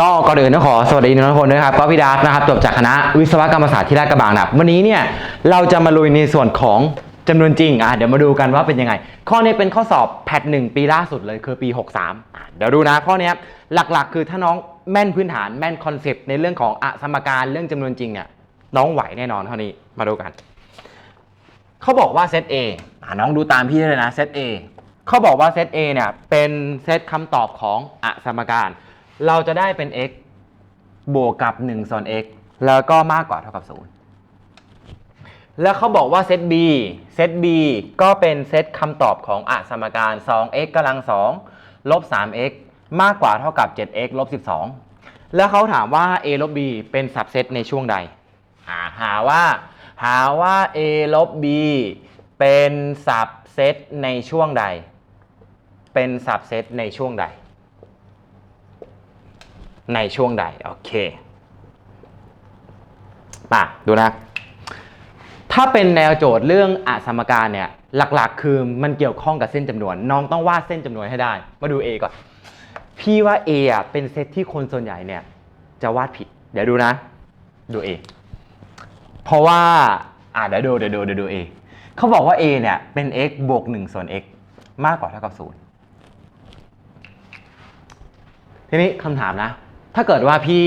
ก็ก่อนอื่นต้องขอสวัสดีทุกคนด้วยครับก็พี่ดาร์นะครับจบจากคณะวิศวกรรมศาสตร์ที่ราชกระบังนะครับวันนี้เนี่ยเราจะมาลุยในส่วนของจำนวนจริงอะเดี๋ยวมาดูกันว่าเป็นยังไง ข้อนี้เป็นข้อสอบแพทหนึ่งปีล่าสุดเลยคือปี 63อะเดี๋ยวดูนะข้อนี้หลักๆ คือถ้าน้องแม่นพื้นฐานแม่นคอนเซปต์ในเรื่องของอสมการเรื่องจำนวนจริงเนี่ยน้องไหวแน่นอนเท่านี้มาดูกันเขาบอกว่าเซต A อะน้องดูตามพี่เลยนะเซต A เขาบอกว่าเซต A เนี่ยเป็นเซตคำตอบของอสมการ เราจะได้เป็น x บวกกับ1ส่วน x แล้วก็มากกว่าเท่ากับ 0 แล้วเขาบอกว่าเซต B เซต B ก็เป็นเซตคำตอบของอสมการ 2x กำลัง2ลบ 3x มากกว่าเท่ากับ 7x ลบ 12 แล้วเขาถามว่า a ลบ b เป็นสับเซตในช่วงใด หาหาว่า หาว่า a ลบ b เป็นสับเซตในช่วงใด เป็นสับเซตในช่วงใด ในช่วงใด โอเคมาดูนะ ถ้าเป็นแนวโจทย์เรื่องอสมการเนี่ย หลักๆ คือมันเกี่ยวข้องกับเส้นจำนวน น้องต้องวาดเส้นจำนวนให้ได้ มาดู A ก่อน พี่ว่า A อะเป็นเซตที่คนส่วนใหญ่เนี่ย จะวาดผิด เดี๋ยวดูนะ ดู A เพราะว่า อ่าเดี๋ยวดูเดี๋ยวดูเดี๋ยวดู A เขาบอกว่า A เนี่ยเป็น x บวก1ส่วน x มากกว่าเท่ากับ0ทีนี้คำถามนะ ถ้าเกิดว่าพี่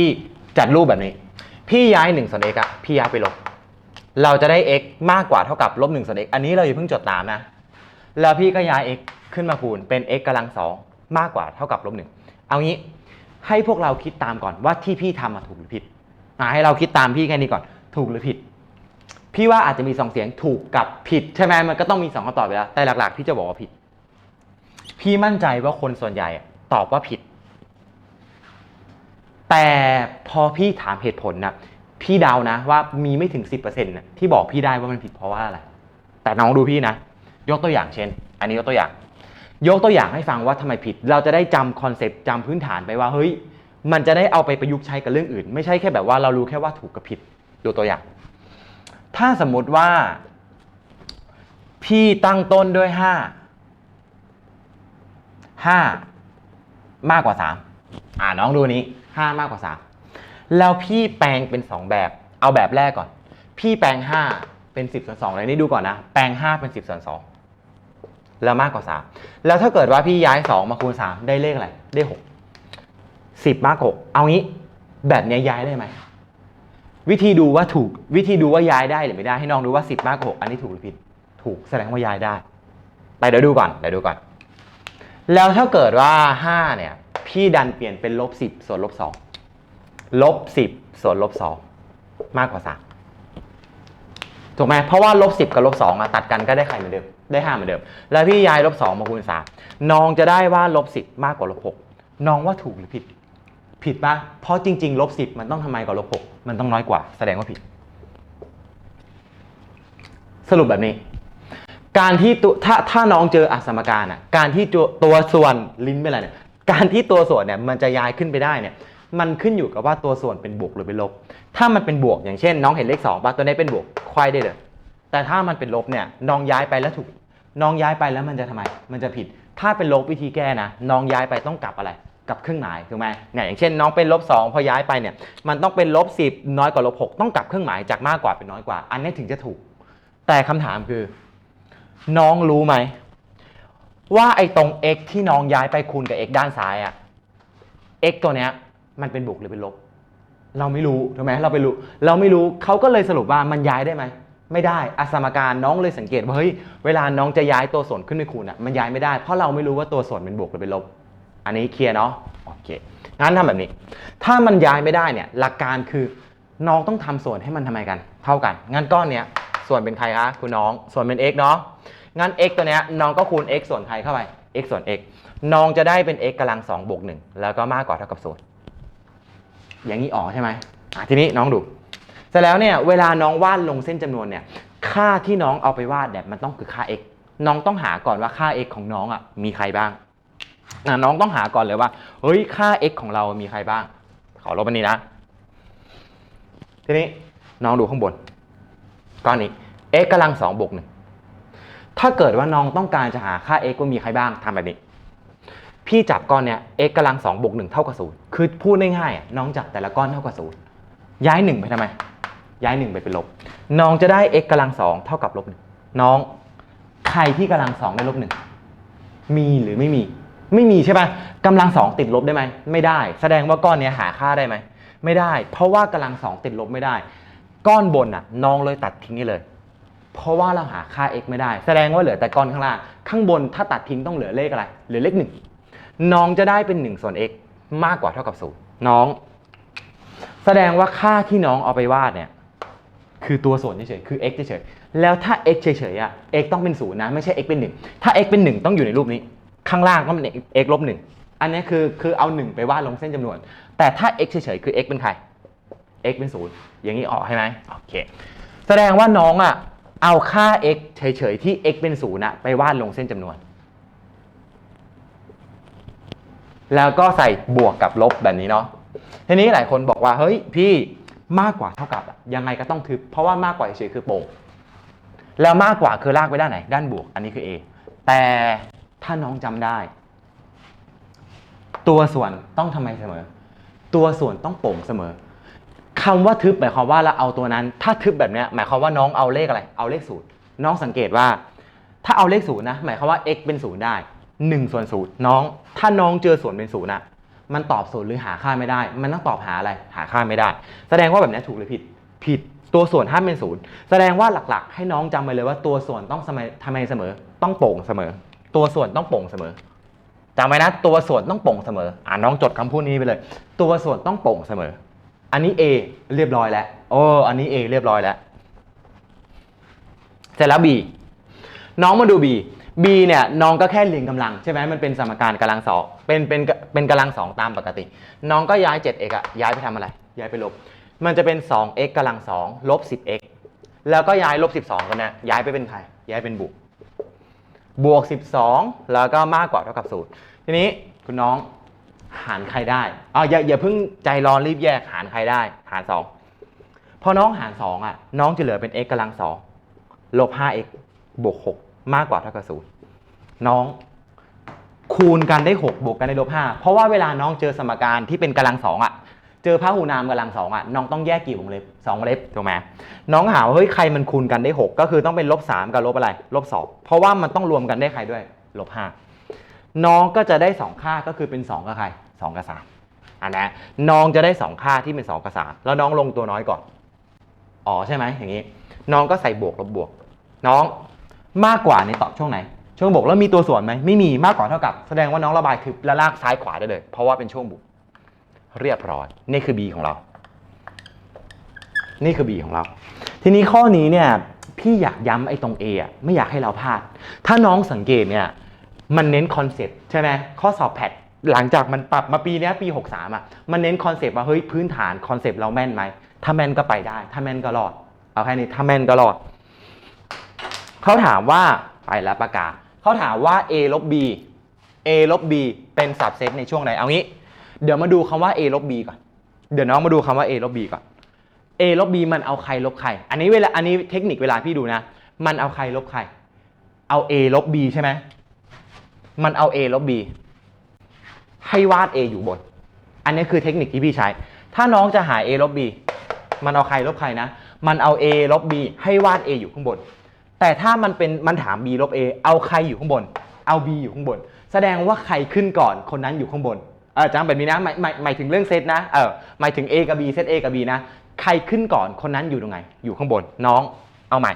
จัดรูปแบบนี้ พี่ย้าย1ส่วน x อะพี่ย้ายไปลบ เราจะได้ x มากกว่าเท่ากับลบ1ส่วน x อันนี้เราอย่าเพิ่งจดตามนะ แล้วพี่ก็ย้าย x ขึ้นมาคูณเป็น x กำลังสองมากกว่าเท่ากับลบหนึ่งเอางี้ให้พวกเราคิดตามก่อนว่าที่พี่ทำมาถูกหรือผิดอะให้เราคิดตามพี่แค่นี้ก่อน ถูกหรือผิด พี่ว่าอาจจะมีสองเสียงถูกกับผิด ใช่ไหมมันก็ต้องมีสองคำตอบไปแล้วแต่หลักๆพี่จะบอกว่าผิด พี่มั่นใจว่าคนส่วนใหญ่ตอบว่าผิด แต่พอพี่ถามเหตุผลนะพี่เดานะว่ามีไม่ถึง 10%นะที่บอกพี่ได้ว่ามันผิดเพราะว่าอะไร แต่น้องดูพี่นะ ยกตัวอย่างเช่น อันนี้ยกตัวอย่าง ยกตัวอย่างให้ฟังว่าทำไมผิด เราจะได้จำคอนเซปต์จำพื้นฐานไปว่าเฮ้ย มันจะได้เอาไปประยุกต์ใช้กับเรื่องอื่น ไม่ใช่แค่แบบว่าเรารู้แค่ว่าถูกกับผิด ดูตัวอย่าง ถ้าสมมติว่า พี่ตั้งต้นด้วยห้าห้ามากกว่าสาม อ่าน้องดูนี้ห้ามากกว่าสามแล้วพี่แปลงเป็นสองแบบ เอาแบบแรกก่อน พี่แปลงห้าเป็นสิบส่วนสองเลยนี่ดูก่อนนะ แปลงห้าเป็นสิบส่วนสองแล้วมากกว่าสามแล้วถ้าเกิดว่าพี่ย้ายสองมาคูณสามได้เลขอะไร ได้หกสิบมากหกเอางี้ แบบนี้ย้ายได้ไหม วิธีดูว่าถูก วิธีดูว่าย้ายได้หรือไม่ได้ ให้น้องดูว่า10มากกว่า6อันนี้ถูกหรือผิด ถูกแสดงว่าย้ายได้แต่เดี๋ยวดูก่อน เดี๋ยวดูก่อน แล้วถ้าเกิดว่า5เนี่ย พี่ดันเปลี่ยนเป็นลบ10ส่วนลบ2ลบ10ส่วนลบ2มากกว่า3ถูกไหมเพราะว่าลบ10กับลบ2มาตัดกันก็ได้ใครเหมือนเดิมได้5เหมือนเดิม แล้วพี่ย้ายลบ2มาคูณ3น้องจะได้ว่าลบ10มากกว่าลบ6น้องว่าถูกหรือผิด ผิดปะเพราะจริงๆลบสิบมันต้องทำไมกว่าลบหกมันต้องน้อยกว่า แสดงว่าผิด สรุปแบบนี้ การที่ตัวถ้าถ้าน้องเจออสมการอะ การที่ตัวตัวส่วนลิ้นเป็นอะไรเนี่ย การที่ตัวส่วนเนี่ยมันจะย้ายขึ้นไปได้เนี่ยมันขึ้นอยู่กับว่าตัวส่วนเป็นบวกหรือเป็นลบ ถ้ามันเป็นบวกอย่างเช่น น้องเห็นเลขสองป่ะตัวนี้เป็นบวกควายได้เลย แต่ถ้ามันเป็นลบเนี่ยน้องย้ายไปแล้วถูก น้องย้ายไปแล้วมันจะทำไม มันจะผิด ถ้าเป็นลบวิธีแก้นะน้องย้ายไปต้องกลับอะไรกลับเครื่องหมายถูกไหมเนี่ยอย่างเช่น น้องเป็นลบสองพอย้ายไปเนี่ยมันต้องเป็นลบสิบน้อยกว่าลบหกต้องกลับเครื่องหมายจากมากกว่าเป็นน้อยกว่า อันนี้ถึงจะถูก แต่คำถามคือ น้องรู้ไหม ว่าไอ้ตรง x ที่น้องย้ายไปคูณกับ x ด้านซ้ายอะ x ตัวเนี้ยมันเป็นบวกหรือเป็นลบ เราไม่รู้ถูกไหมเราไปรู้ เราไม่รู้เขาก็เลยสรุปว่ามันย้ายได้ไหมไม่ได้อสมการน้องเลยสังเกตว่าเฮ้ยเวลาน้องจะย้ายตัวส่วนขึ้นไปคูณอะมันย้ายไม่ได้เพราะเราไม่รู้ว่าตัวส่วนเป็นบวกหรือเป็นลบ อันนี้เคลียร์เนาะโอเคงั้นทำแบบนี้ ถ้ามันย้ายไม่ได้เนี่ยหลักการคือน้องต้องทำส่วนให้มันทำไมกัน เท่ากันงั้นก้อนเนี้ยส่วนเป็นใครคะคุณน้องส่วนเป็น x เนาะ งั้น x ตัวเนี้ยน้องก็คูณ x ส่วนใครเข้าไป x ส่วน x น้องจะได้เป็น x กำลังสองบวกหนึ่งแล้วก็มากกว่าเท่ากับศูนย์อย่างนี้ออกใช่ไหมอะทีนี้น้องดูเสร็จแล้วเนี่ยเวลาน้องวาดลงเส้นจำนวนเนี่ยค่าที่น้องเอาไปวาดเนี่ยมันต้องคือค่า x น้องต้องหาก่อนว่าค่า x ของน้องอะมีใครบ้างน้องต้องหาก่อนเลยว่าเฮ้ยค่า x ของเรามีใครบ้าง ขอลบอันนี้นะ ทีนี้น้องดูข้างบนก้อนนี้ x กำลังสองบวกหนึ่ง ถ้าเกิดว่าน้องต้องการจะหาค่า x ว่ามีใครบ้างทำแบบนี้ พี่จับก้อนเนี้ย x กำลังสองบวกหนึ่งเท่ากับศูนย์คือพูดง่ายๆน้องจับแต่ละก้อนเท่ากับศูนย์ย้ายหนึ่งไปทำไม ย้ายหนึ่งไปเป็นลบ น้องจะได้ x กำลังสองเท่ากับลบหนึ่งน้องใครที่กำลังสองได้ลบหนึ่งมีหรือไม่มี ไม่มีใช่ปะกำลังสองติดลบได้ไหมไม่ได้ แสดงว่าก้อนเนี้ยหาค่าได้ไหมไม่ได้ เพราะว่ากำลังสองติดลบไม่ได้ ก้อนบนอะ น้องเลยตัดทิ้งนี่เลย เพราะว่าเราหาค่า x ไม่ได้ แสดงว่าเหลือแต่ก้อนข้างล่าง ข้างบนถ้าตัดทิ้งต้องเหลือเลขอะไร เหลือเลขหนึ่งน้องจะได้เป็น1ส่วน x มากกว่าเท่ากับศูนย์น้อง แสดงว่าค่าที่น้องเอาไปวาดเนี่ยคือตัวส่วนเฉยๆคือ x เฉยๆแล้วถ้า x เฉยๆอะ x ต้องเป็นศูนย์นะไม่ใช่ x เป็น 1 ถ้า x เป็น 1 ต้องอยู่ในรูปนี้ ข้างล่างต้องเป็น x ลบหนึ่งอันนี้คือคือเอา 1 ไปวาดลงเส้นจำนวน แต่ถ้า x เฉยๆคือ x เป็นใคร x เป็นศูนย์อย่างนี้ออกใช่ไหมโอเคแสดงว่าน้องอะ เอาค่า x เฉยๆ ที่ x เป็นศูนย์อะไปวาดลงเส้นจำนวน แล้วก็ใส่บวกกับลบแบบนี้เนาะทีนี้หลายคนบอกว่า เฮ้ย พี่มากกว่าเท่ากับยังไงก็ต้องทึบ เพราะว่ามากกว่าเฉยๆคือโป่งแล้วมากกว่าคือลากไปด้านไหน ด้านบวก อันนี้คือ A แต่ถ้าน้องจำได้ ตัวส่วนต้องทำไมเสมอ ตัวส่วนต้องโป่งเสมอ คำว่าทึบหมายความว่าเราเอาตัวนั้น ถ้าทึบแบบนี้หมายความว่าน้องเอาเลขอะไร เอาเลขศูนย์น้องสังเกตว่า ถ้าเอาเลขศูนย์นะ หมายความว่า x เป็นศูนย์ได้1ส่วนศูนย์น้อง ถ้าน้องเจอส่วนเป็นศูนย์อะมันตอบศูนย์หรือหาค่าไม่ได้ มันต้องตอบหาอะไร หาค่าไม่ได้ แสดงว่าแบบนี้ถูกหรือผิด ผิด ตัวส่วนห้ามเป็นศูนย์แสดงว่าหลักๆ ให้น้องจำไว้เลยว่าตัวส่วนต้องทำไมทำไมเสมอ ต้องโป่งเสมอ ตัวส่วนต้องโป่งเสมอจำไว้นะ ตัวส่วนต้องโป่งเสมอ อ่าน้องจดคำพูดนี้ไปเลย ตัวส่วนต้องโป่งเสมอ อันนี้ A เรียบร้อยแล้วโอ้อันนี้ A เรียบร้อยแล้วเสร็จแล้ว B น้องมาดู B B เนี่ยน้องก็แค่เรียงกำลังใช่ไหมมันเป็นสมการกำลังสองเป็นเป็นเป็นกำลังสองตามปกติ น้องก็ย้าย 7x อะย้ายไปทำอะไร ย้ายไปลบ มันจะเป็น 2x กำลังสองลบ 10x แล้วก็ย้ายลบ 12 กันนะย้ายไปเป็นใครย้ายเป็นบวกบวก 12 แล้วก็มากกว่าเท่ากับศูนย์ทีนี้คุณน้อง หารใครได้อ๋ออย่าอย่าเพิ่งใจร้อนรีบแยกหารใครได้ หาร2พอน้องหาร2อะ น้องจะเหลือเป็น x กำลังสองลบ 5x บวก6มากกว่าเท่ากับศูนย์น้องคูณกันได้6บวกกันได้ลบ5เพราะว่าเวลาน้องเจอสมการที่เป็นกำลังสองอะเจอพหุนามกำลังสองอะน้องต้องแยกกี่วงเล็บสองวงเล็บถูกไหมน้องหาว่าเฮ้ยใครมันคูณกันได้6ก็คือต้องเป็นลบ3กับลบอะไรลบ2เพราะว่ามันต้องรวมกันได้ใครด้วยลบ5น้องก็จะได้2ค่าก็คือเป็น2กับใคร 2 กับ3อันนะน้องจะได้ 2 ค่าที่เป็น 2 กับ 3 แล้วน้องลงตัวน้อยก่อน อ๋อใช่ไหมอย่างนี้ น้องก็ใส่บวกลบบวก น้องมากกว่าในตอบช่วงไหน ช่วงบวกแล้วมีตัวส่วนไหมไม่มีมากกว่าเท่ากับ แสดงว่าน้องระบายคือละลากซ้ายขวาได้เลย เพราะว่าเป็นช่วงบวกเรียบร้อย นี่คือ B ของเรา นี่คือ B ของเรา ทีนี้ข้อนี้เนี่ยพี่อยากย้ำไอ้ตรง A อะไม่อยากให้เราพลาด ถ้าน้องสังเกตเนี่ยมันเน้นคอนเซ็ปต์ใช่ไหมข้อสอบแพท หลังจากมันปรับมาปีนี้ปี 63อะมันเน้นคอนเซปต์ว่าเฮ้ยพื้นฐานคอนเซปต์เราแม่นไหมถ้าแม่นก็ไปได้ ถ้าแม่นก็รอด เอาแค่นี้ถ้าแม่นก็รอดเขาถามว่าไปแล้วประกาศเขาถามว่า a ลบ b a ลบ b เป็นสับเซตในช่วงไหนเอางี้ เดี๋ยวมาดูคำว่า a ลบ b ก่อนเดี๋ยวน้องมาดูคำว่า a ลบ b ก่อน a ลบ b มันเอาใครลบใคร อันนี้เวลาอันนี้เทคนิคเวลาพี่ดูนะ มันเอาใครลบใคร เอา a ลบ b ใช่ไหมมันเอา a ลบ b ให้วาด a อยู่บน อันนี้คือเทคนิคที่พี่ใช้ ถ้าน้องจะหา a ลบ b มันเอาใครลบใครนะ มันเอา a ลบ b ให้วาด a อยู่ข้างบน แต่ถ้ามันเป็นมันถาม b ลบ a เอาใครอยู่ข้างบน เอา b อยู่ข้างบน แสดงว่าใครขึ้นก่อนคนนั้นอยู่ข้างบน เออจำแบบนี้นะหมายหมายหมายถึงเรื่องเซตนะ เออหมายถึง a กับ b เซต a กับ b นะ ใครขึ้นก่อนคนนั้นอยู่ตรงไหน อยู่ข้างบน น้อง เอาใหม่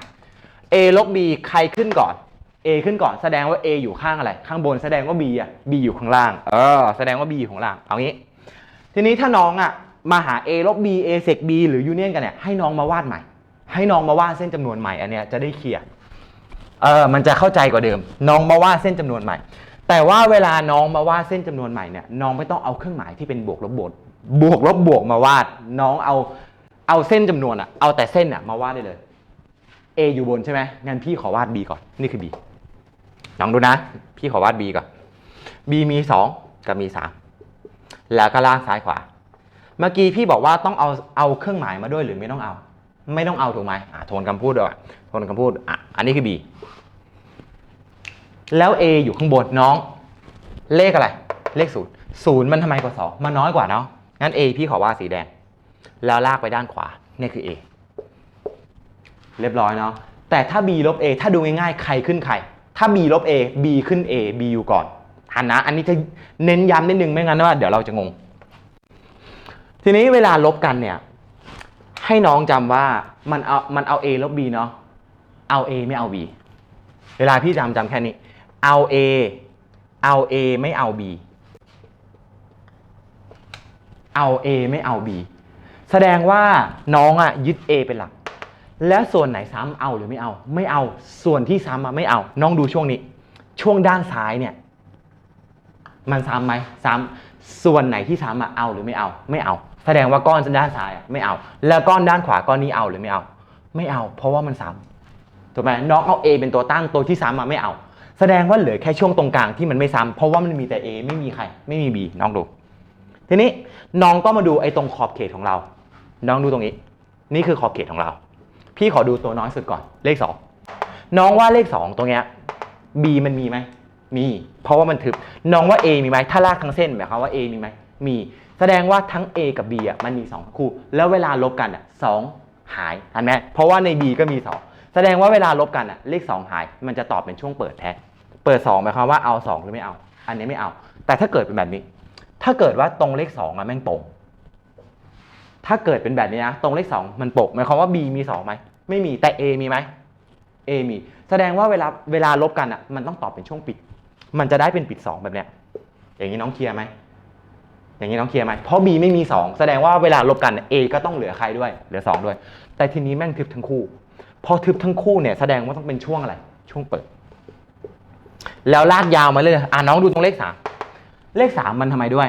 a ลบ b ใครขึ้นก่อน a ขึ้นก่อนแสดงว่า a อยู่ข้างอะไร ข้างบนแสดงว่า b อะ b อยู่ข้างล่าง เออ แสดงว่า b อยู่ข้างล่าง เอางี้ ทีนี้ถ้าน้องอะมาหา a ลบ b a เซก b หรือยูเนียนกันเนี่ยให้น้องมาวาดใหม่ ให้น้องมาวาดเส้นจำนวนใหม่อันเนี้ยจะได้เคลียร์ เออ มันจะเข้าใจกว่าเดิม น้องมาวาดเส้นจำนวนใหม่ แต่ว่าเวลาน้องมาวาดเส้นจำนวนใหม่เนี่ยน้องไม่ต้องเอาเครื่องหมายที่เป็นบวกลบบวกบวกลบบวกมาวาด น้องเอาเอาเส้นจำนวนอะเอาแต่เส้นอะมาวาดได้เลย A อยู่บนใช่ไหมงั้นพี่ขอวาด B ก่อน นี่คือ B ลองดูนะ พี่ขอวาด B ก่อน B มี 2 กับมี 3 แล้วก็ล่างซ้ายขวา เมื่อกี้พี่บอกว่าต้องเอาเอาเครื่องหมายมาด้วยหรือไม่ต้องเอา ไม่ต้องเอาถูกไหมอะโทนคำพูดด้วยโทนคำพูดอะอันนี้คือ B แล้ว A อยู่ข้างบนน้อง เลขอะไร เลขศูนย์ศูนย์มันทำไมกว่าสองมันน้อยกว่าเนาะงั้น A พี่ขอว่าดสีแดง แล้วลากไปด้านขวาเนี่ยคือ A เรียบร้อยเนาะแต่ถ้า b ลบ a ถ้าดูง่ายๆใครขึ้นใคร ถ้า b ลบ a b ขึ้น a b อยู่ก่อนทันนะ อันนี้จะเน้นย้ำนิดนึงไม่งั้นว่าเดี๋ยวเราจะงง ทีนี้เวลาลบกันเนี่ย ให้น้องจำว่ามันเอามันเอา a ลบ b เนาะเอา a ไม่เอา b เวลาพี่จำจำแค่นี้ เอา a เอา a ไม่เอา b เอา a ไม่เอา b แสดงว่าน้องอะยึด a เป็นหลัก แล้วส่วนไหนซ้ำเอาหรือไม่เอา ไม่เอาส่วนที่ซ้ำอะไม่เอา น้องดูช่วงนี้ ช่วงด้านซ้ายเนี่ยมันซ้ำไหมซ้ำส่วนไหนที่ซ้ำอะเอาหรือไม่เอา ไม่เอา แสดงว่าก้อนด้านซ้ายอะไม่เอา แล้วก้อนด้านขวาก้อนนี้เอาหรือไม่เอา ไม่เอา เพราะว่ามันซ้ำถูกไหมน้องเอา A เป็นตัวตั้งตัวที่ซ้ำมาไม่เอา แสดงว่าเหลือแค่ช่วงตรงกลางที่มันไม่ซ้ำเพราะว่ามันมีแต่ A ไม่มีใคร ไม่มี B น้องดู ทีนี้น้องก็มาดูไอ้ตรงขอบเขตของเรา น้องดูตรงนี้ นี่คือขอบเขตของเรา พี่ขอดูตัวน้อยสุดก่อน เลข 2 น้องว่าเลข 2 ตรงเนี้ย B มันมีไหม มี เพราะว่ามันทึบ น้องว่า A มีไหม ถ้าลากทั้งเส้นหมายความว่า A มีไหม มี แสดงว่าทั้ง A กับ B อะมันมี 2 คู่ แล้วเวลาลบกันอะสองหายทันไหมเพราะว่าใน B ก็มี 2 แสดงว่าเวลาลบกันอะเลข 2 หาย มันจะตอบเป็นช่วงเปิดแท้เปิด2หมายความว่าเอา 2 หรือไม่เอา อันนี้ไม่เอา แต่ถ้าเกิดเป็นแบบนี้ ถ้าเกิดว่าตรงเลข2อะแม่งตรง ถ้าเกิดเป็นแบบนี้นะตรงเลข 2 มันปกหมายความว่า B มี2ไหมไม่มีแต่ A มีไหม A มี แสดงว่าเวลาเวลาลบกันอะมันต้องตอบเป็นช่วงปิด มันจะได้เป็นปิด 2 แบบเนี้ยอย่างนี้น้องเคลียร์ไหมอย่างนี้น้องเคลียร์ไหมเพราะ B ไม่มี 2 แสดงว่าเวลาลบกัน A ก็ต้องเหลือใครด้วย เหลือ 2 ด้วย แต่ทีนี้แม่งทึบทั้งคู่ พอทึบทั้งคู่เนี่ยแสดงว่าต้องเป็นช่วงอะไร ช่วงเปิด แล้วลากยาวมาเลยอะน้องดูตรงเลข3เลข3มันทำไมด้วย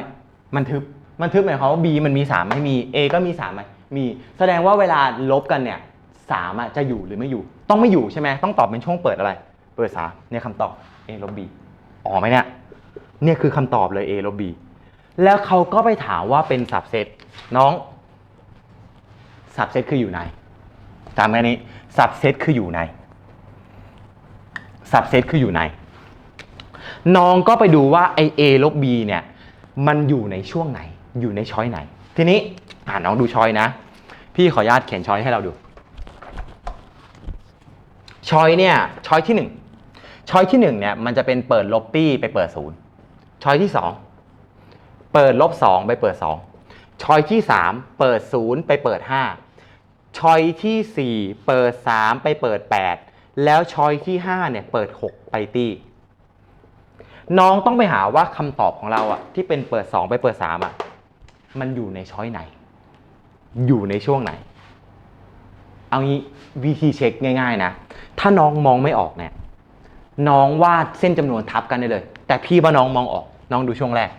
มันทึบ มันทึบหมายความว่า B มันมี3ไม่มี A ก็มี3ไหมมี แสดงว่าเวลาลบกันเนี่ยสามอะจะอยู่หรือไม่อยู่ ต้องไม่อยู่ใช่ไหมต้องตอบเป็นช่วงเปิดอะไร เปิดสามเนี่ยคำตอบ A ลบ B อ๋อไหมเนี่ยเนี่ยคือคำตอบเลย A ลบ B แล้วเขาก็ไปถามว่าเป็นสับเซตน้องสับเซตคืออยู่ไหนจำแค่นี้สับเซตคืออยู่ไหนสับเซตคืออยู่ไหนน้องก็ไปดูว่าไอ A ลบ B เนี่ย มันอยู่ในช่วงไหน อยู่ในช้อยไหน ทีนี้อ่าน้องดูช้อยนะ พี่ขออนุญาตเขียนช้อยให้เราดูช้อยเนี่ยช้อยที่หนึ่งช้อยที่หนึ่งเนี่ยมันจะเป็นเปิดลบปี้ไปเปิดศูนย์ช้อยที่สองเปิดลบสองไปเปิดสองช้อยที่สามเปิดศูนย์ไปเปิดห้าช้อยที่สี่เปิดสามไปเปิดแปดแล้วช้อยที่ห้าเนี่ยเปิดหกไปตี้น้องต้องไปหาว่าคำตอบของเราอะที่เป็นเปิด 2 ไปเปิด3อะ มันอยู่ในช้อยไหน อยู่ในช่วงไหน เอางี้วิธีเช็คง่าย ๆ นะ ถ้าน้องมองไม่ออกเนี่ย น้องวาดเส้นจำนวนทับกันได้เลย แต่พี่ว่าน้องมองออก น้องดูช่วงแรก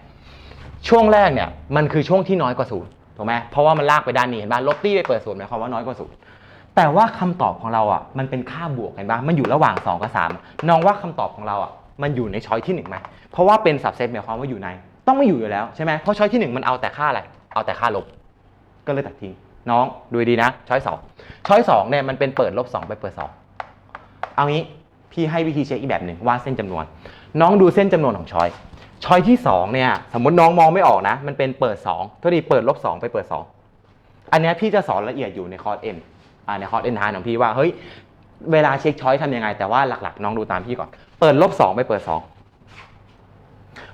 ช่วงแรกเนี่ย มันคือช่วงที่น้อยกว่าศูนย์ถูกไหมเพราะว่ามันลากไปด้านนี้เห็นป่ะลบตี้ไปเปิดศูนย์หมายความว่าน้อยกว่าศูนย์แต่ว่าคำตอบของเราอะ มันเป็นค่าบวกเห็นปะมันอยู่ระหว่าง 2 กับ 3 น้องว่าคำตอบของเราอะ มันอยู่ในช้อยที่1ไหมเพราะว่าเป็นสับเซตหมายความว่าอยู่ใน ต้องไม่อยู่อยู่แล้วใช่ไหมเพราะช้อยที่ 1 มันเอาแต่ค่าอะไร เอาแต่ค่าลบ ก็เลยตัดทิ้ง น้องดูดีนะช้อยสองช้อยสองเนี่ยมันเป็นเปิดลบ2ไปเปิด 2 เอางี้พี่ให้วิธีเช็คอีกแบบหนึ่งว่าเส้นจำนวน น้องดูเส้นจำนวนของช้อยช้อยที่2เนี่ยสมมติน้องมองไม่ออกนะ มันเป็นเปิด2เท่าดีเปิดลบ2ไปเปิด 2 อันนี้พี่จะสอนละเอียดอยู่ในคอร์สเอ็นในคอร์สเอ็นทานของพี่ว่าเฮ้ยเวลาเช็คช้อยทำยังไง แต่ว่าหลักๆ น้องดูตามพี่ก่อน เปิดลบ2ไปเปิด 2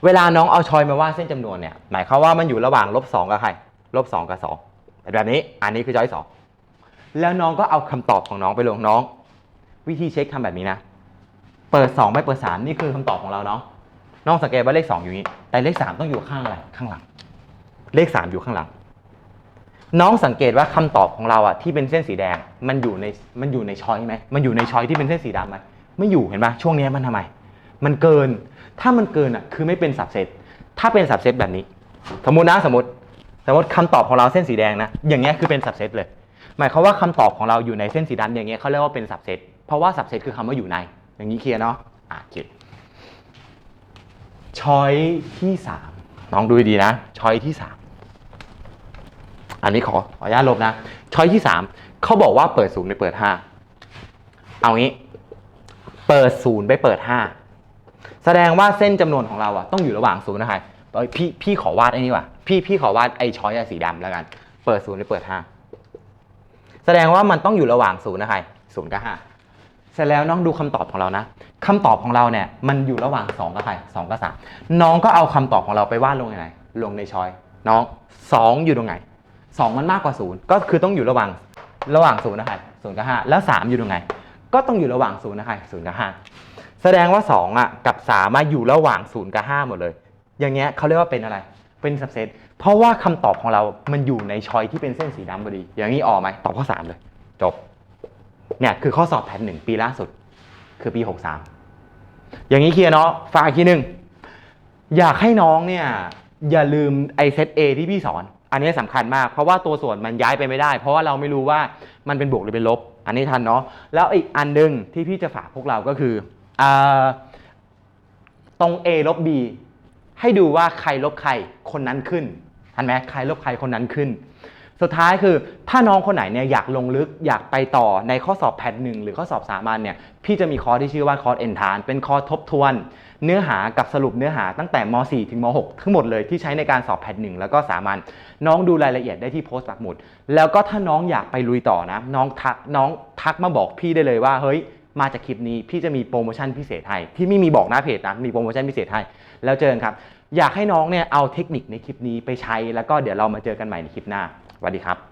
เวลาน้องเอาชอยมาว่าดเส้นจำนวนเนี่ยหมายความว่ามันอยู่ระหว่างลบ2กับใครลบ2กับ2แบบนี้อันนี้คือช้อยสองแล้วน้องก็เอาคำตอบของน้องไปลงน้อง วิธีเช็คทำแบบนี้นะ เปิด2ไม่เปิด3นี่คือคำตอบของเราเนาะน้องสังเกตว่าเลข2องอยู่นี้ แต่เลข3ต้องอยู่ข้างอะไรข้างหลัง เลข3อยู่ข้างหลัง น้องสังเกตว่าคำตอบของเราอะที่เป็นเส้นสีแดงมันอยู่ในมันอยู่ในช้อยไหมมันอยู่ในช้อยที่เป็นเส้นสีดำไหมไม่อยู่เห็นปะช่วงนี้มันทำไม มันเกิน ถ้ามันเกินอะคือไม่เป็นสับเซตถ้าเป็นสับเซตแบบนี้ สมมตินะสมมติ สมมติคำตอบของเราเส้นสีแดงนะ อย่างเงี้ยคือเป็นสับเซตเลย หมายความว่าคำตอบของเราอยู่ในเส้นสีดำอย่างเงี้ยเขาเรียกว่าเป็นสับเซตเพราะว่าสับเซตคือคำว่าอยู่ใน อย่างนี้เคลียร์เนาะอะโอเคช้อยที่สามน้องดูดีนะ ช้อยที่สามอันนี้ขอขออนุญาตลบนะ ช้อยที่สามเขาบอกว่าเปิดศูนย์ไปเปิดห้าเอางี้ เปิดศูนย์ไปเปิดห้า แสดงว่าเส้นจำนวนของเราอะต้องอยู่ระหว่างศูนย์นะครับเอ้ยพี่พี่ขอวาดไอ้นี่ว่ะพี่พี่ขอวาดไอ้ช้อยสีดำแล้วกัน เปิดศูนย์หรือเปิดห้าแสดงว่ามันต้องอยู่ระหว่างศูนย์นะครับศูนย์กับห้าเสร็จแล้วน้องดูคำตอบของเรานะคำตอบของเราเนี่ยมันอยู่ระหว่างสองกับใครสองกับสามน้องก็เอาคำตอบของเราไปวาดลงในไหน ลงในช้อยน้องสองอยู่ตรงไหนสองมันมากกว่าศูนย์ก็คือต้องอยู่ระหว่างระหว่างศูนย์นะครับศูนย์กับห้าแล้วสามอยู่ตรงไหน ก็ต้องอยู่ระหว่างศูนย์นะครับศูนย์กับห้า แสดงว่าสองอะ กับสามมาอยู่ระหว่างศูนย์กับห้าหมดเลย อย่างเงี้ยเขาเรียกว่าเป็นอะไร เป็นสับเซตเพราะว่าคำตอบของเรา มันอยู่ในชอยที่เป็นเส้นสีดำพอดี อย่างนี้ออกไหมตอบข้อ 3 เลย จบ เนี่ยคือข้อสอบแผนหนึ่งปีล่าสุด คือปี 63 อย่างนี้เคลียร์เนาะฝากอีกทีหนึ่งอยากให้น้องเนี่ยอย่าลืมไอเซต A ที่พี่สอน อันนี้สำคัญมาก เพราะว่าตัวส่วนมันย้ายไปไม่ได้ เพราะว่าเราไม่รู้ว่ามันเป็นบวกหรือเป็นลบ อันนี้ทันเนาะ แล้วอีกอันหนึงที่พี่จะฝากพวกเราก็คือ ตรง A ลบ B ให้ดูว่าใครลบใครคนนั้นขึ้นทันไหมใครลบใครคนนั้นขึ้น สุดท้ายคือถ้าน้องคนไหนเนี่ยอยากลงลึกอยากไปต่อในข้อสอบแพทหนึ่งหรือข้อสอบสามัญเนี่ยพี่จะมีคอร์สที่ชื่อว่าคอร์สเอนทานเป็นคอร์สทบทวน เนื้อหากับสรุปเนื้อหาตั้งแต่ม .4 ถึงม .6 ทั้งหมดเลยที่ใช้ในการสอบแพทหนึ่งแล้วก็สามัญน้องดูรายละเอียดได้ที่โพสต์ปักหมุด แล้วก็ถ้าน้องอยากไปลุยต่อนะ น้องทักน้องทักมาบอกพี่ได้เลยว่าเฮ้ย มาจากคลิปนี้พี่จะมีโปรโมชั่นพิเศษให้พี่ไม่มีบอกหน้าเพจนะมีโปรโมชั่นพิเศษให้แล้วเจอกันครับ อยากให้น้องเนี่ยเอาเทคนิคในคลิปนี้ไปใช้ แล้วก็เดี๋ยวเรามาเจอกันใหม่ในคลิปหน้าสวัสดีครับ